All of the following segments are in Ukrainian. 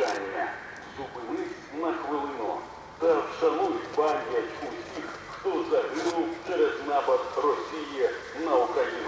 мовчання. Зупинись на хвилину та вшануй пам'ять усіх, хто загинув через напад Росії на Україну.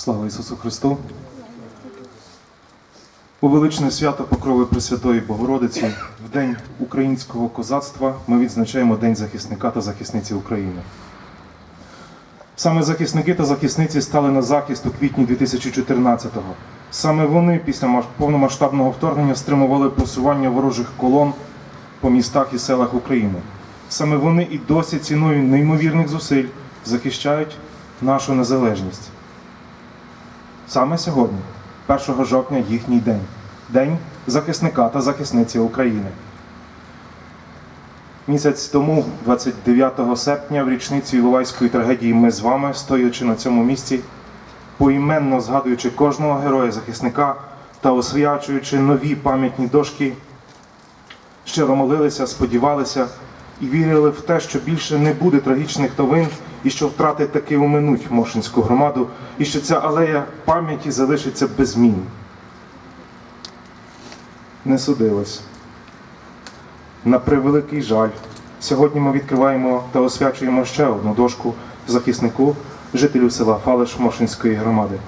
Слава Ісусу Христу! У величне свято Покрови Пресвятої Богородиці в День українського козацтва ми відзначаємо День захисника та захисниці України. Саме захисники та захисниці стали на захист у квітні 2014-го. Саме вони після повномасштабного вторгнення стримували просування ворожих колон по містах і селах України. Саме вони і досі ціною неймовірних зусиль захищають нашу незалежність. Саме сьогодні, 1 жовтня, їхній день День захисника та захисниці України. Місяць тому, 29 серпня, в річницю Іловайської трагедії, ми з вами, стоячи на цьому місці, поіменно згадуючи кожного героя-захисника та освячуючи нові пам'ятні дошки, щиро молилися, сподівалися і вірили в те, що більше не буде трагічних новин, і що втрати таки уминуть Мошинську громаду, і що ця алея пам'яті залишиться без змін. Не судилось. На превеликий жаль, сьогодні ми відкриваємо та освячуємо ще одну дошку захиснику, жителю села Фалиш Мошинської громади.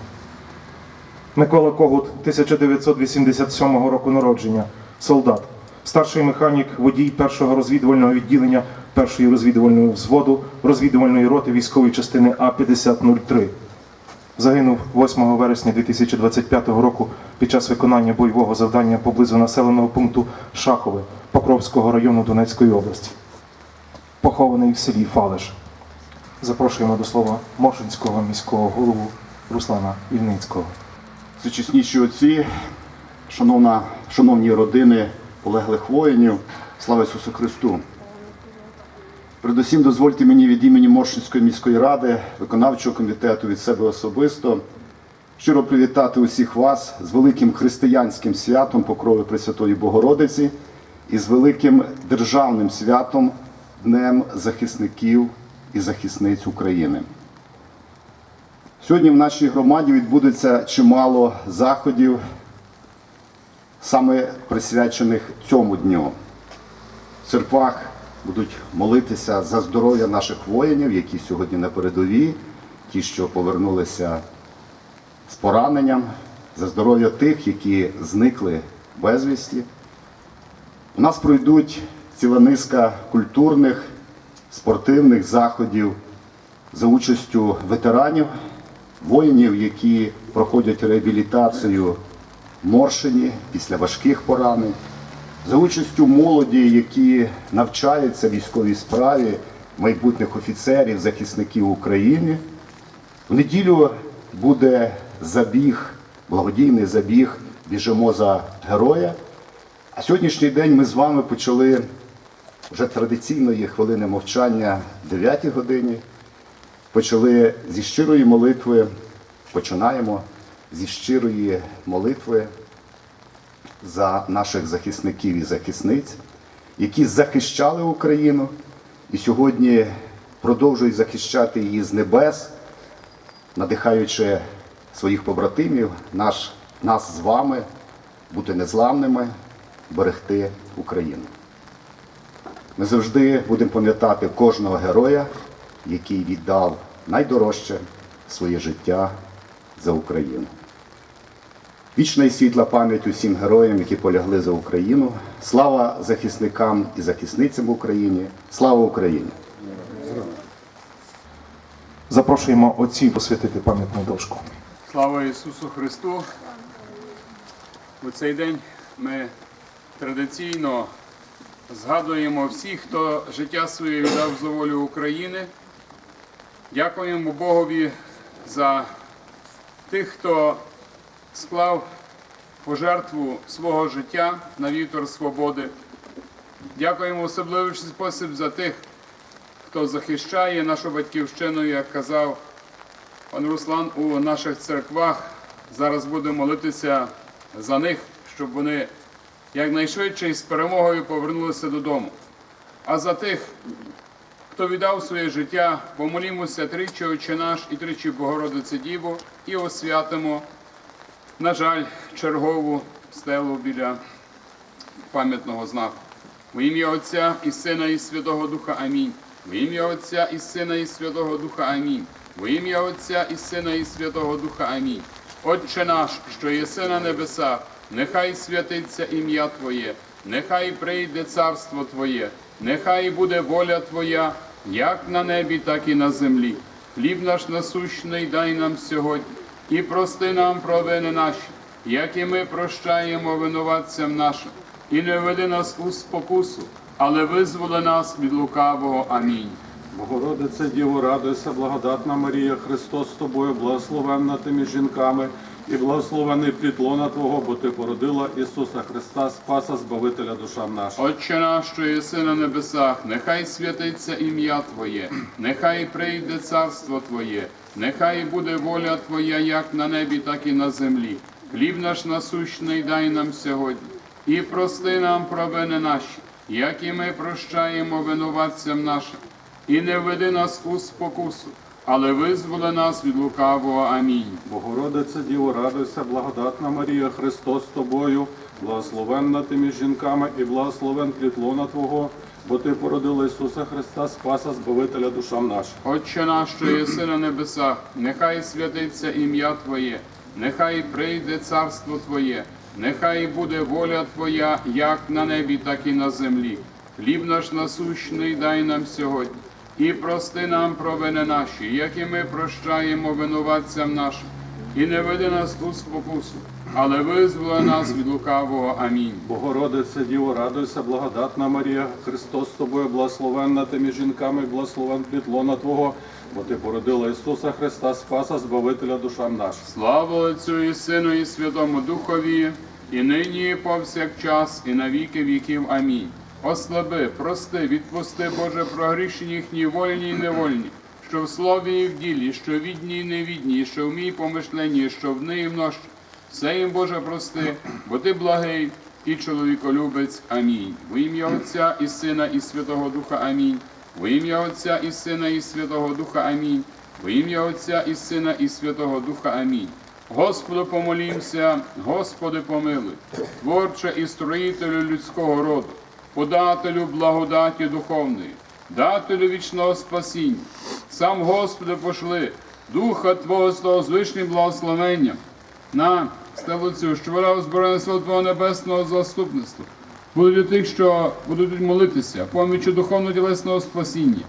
Микола Когут, 1987 року народження, солдат, старший механік, водій першого розвідувального відділення першої розвідувальної взводу розвідувальної роти військової частини А-5003. Загинув 8 вересня 2025 року під час виконання бойового завдання поблизу населеного пункту Шахове Покровського району Донецької області. Похований в селі Фалиш. Запрошуємо до слова Мошинського міського голову Руслана Ільницького. Сучасніші отці, шановна, шановні родини полеглих воїнів, слава Ісусу Христу. Передусім дозвольте мені від імені Моршинської міської ради, виконавчого комітету від себе особисто щиро привітати усіх вас з великим християнським святом Покрови Пресвятої Богородиці і з великим державним святом Днем захисників і захисниць України. Сьогодні в нашій громаді відбудеться чимало заходів саме присвячених цьому дню. В церквах будуть молитися за здоров'я наших воїнів, які сьогодні на передовій, ті, що повернулися з пораненням, за здоров'я тих, які зникли безвісті. У нас пройдуть ціла низка культурних, спортивних заходів за участю ветеранів, воїнів, які проходять реабілітацію Моршині після важких поранень, за участю молоді, які навчаються військовій справі, майбутніх офіцерів, захисників України. В неділю буде забіг, благодійний забіг Біжимо за героя. А сьогоднішній день ми з вами почали вже традиційної хвилини мовчання в 9 годині. Почали зі щирої молитви, починаємо зі щирої молитви за наших захисників і захисниць, які захищали Україну і сьогодні продовжують захищати її з небес, надихаючи своїх побратимів, наш, нас з вами бути незламними, берегти Україну. Ми завжди будемо пам'ятати кожного героя, який віддав найдорожче своє життя за Україну. Вічна і світла пам'ять усім героям, які полягли за Україну. Слава захисникам і захисницям в Україні. Слава Україні! Запрошуємо отців посвятити пам'ятну дошку. Слава Ісусу Христу! У цей день ми традиційно згадуємо всіх, хто життя своє віддав за волю України. Дякуємо Богові за тих, хто склав пожертву свого життя на вітер свободи. Дякуємо особливий спосіб за тих, хто захищає нашу батьківщину, як казав Пан Руслан у наших церквах зараз буде молитися за них, щоб вони якнайшвидше з перемогою повернулися додому. А за тих, хто віддав своє життя, помолімося тричі Отче наш і тричі Богородице Діво і освятимо, на жаль, чергову стелу біля пам'ятного знаку. Во ім'я Отця і Сина, і Святого Духа Амінь. Во ім'я Отця і Сина, і Святого Духа Амінь. Во ім'я Отця і Сина, і Святого Духа Амінь. Отче наш, що єси на небесах, нехай святиться ім'я Твоє, нехай прийде царство Твоє, нехай буде воля Твоя, як на небі, так і на землі. Хліб наш насущний дай нам сьогодні, і прости нам провини наші, як і ми прощаємо винуватцям нашим, і не веди нас у спокусу, але визволи нас від лукавого. Амінь. Богородице Діво, радуйся, благодатна Марія, Христос з тобою, благословенна ти між жінками, і благословений плід лона Твого, бо ти породила Ісуса Христа, Спаса, Збавителя душам нашим. Отче наш, що єси на небесах, нехай святиться ім'я Твоє, нехай прийде царство Твоє, нехай буде воля Твоя, як на небі, так і на землі. Хліб наш насущний дай нам сьогодні, і прости нам провини наші, як і ми прощаємо винуватцям нашим, і не веди нас у спокусу, але визволи нас від лукавого. Амінь. Богородице Діво, радуйся, благодатна Марія, Христос з тобою, благословенна ти між жінками, і благословен плід лона Твого, бо ти породила Ісуса Христа, Спаса, Збавителя душам нашим. Отче наш, що єси на небесах, нехай святиться ім'я Твоє, нехай прийде царство Твоє, нехай буде воля Твоя, як на небі, так і на землі. Хліб наш насущний дай нам сьогодні, і прости нам провини наші, як і ми прощаємо винуватцям нашим, і не веди нас у спокусу, але визволи нас від лукавого. Амінь. Богородице Діво, радуйся, благодатна Марія, Христос з тобою, благословенна ти між жінками, благословен плід лона Твого, бо ти породила Ісуса Христа, Спаса, Збавителя душам нашим. Слава Отцю і Сину, і Святому Духові, і нині, і повсякчас, і на віки віків. Амінь. Ослаби, прости, відпусти, Боже, прогрішені їхні вольні і невольні, що в слові і в ділі, що відні і невідні, що в мій помишленні, що в неї множче. Все їм, Боже, прости, бо ти благий і чоловіколюбець. Амінь. Во ім'я Отця і Сина, і Святого Духа. Амінь. Во ім'я Отця і Сина, і Святого Духа. Амінь. Во ім'я Отця і Сина, і Святого Духа. Амінь. Господу помолімся, Господи помилуй, творче і строїтелю людського роду, подателю благодаті духовної, дателю вічного спасіння. Сам Господи пошли, Духа Твого з того звичним благословенням на стелицю, що вона озбирає сил Твого небесного заступництва. Будуть тих, що будуть молитися, помічі духовно-тілесного спасіння.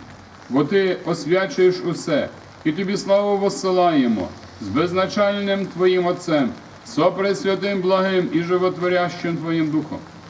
Бо ти освячуєш усе, і тобі славу воссилаємо з безначальним Твоїм Отцем, сопресвятим благим і животворящим Твоїм Духом,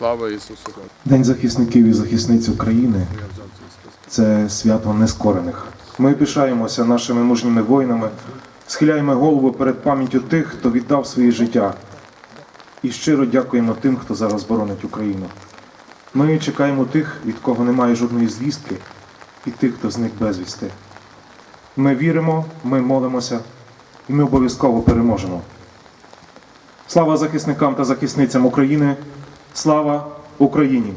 Слава Ісусу День захисників і захисниць України це свято нескорених. Ми пишаємося нашими мужніми воїнами, схиляємо голову перед пам'яттю тих, хто віддав своє життя, і щиро дякуємо тим, хто зараз боронить Україну. Ми чекаємо тих, від кого немає жодної звістки, і тих, хто зник безвісти. Ми віримо, ми молимося, і ми обов'язково переможемо. Слава захисникам та захисницям України! Слава Україні!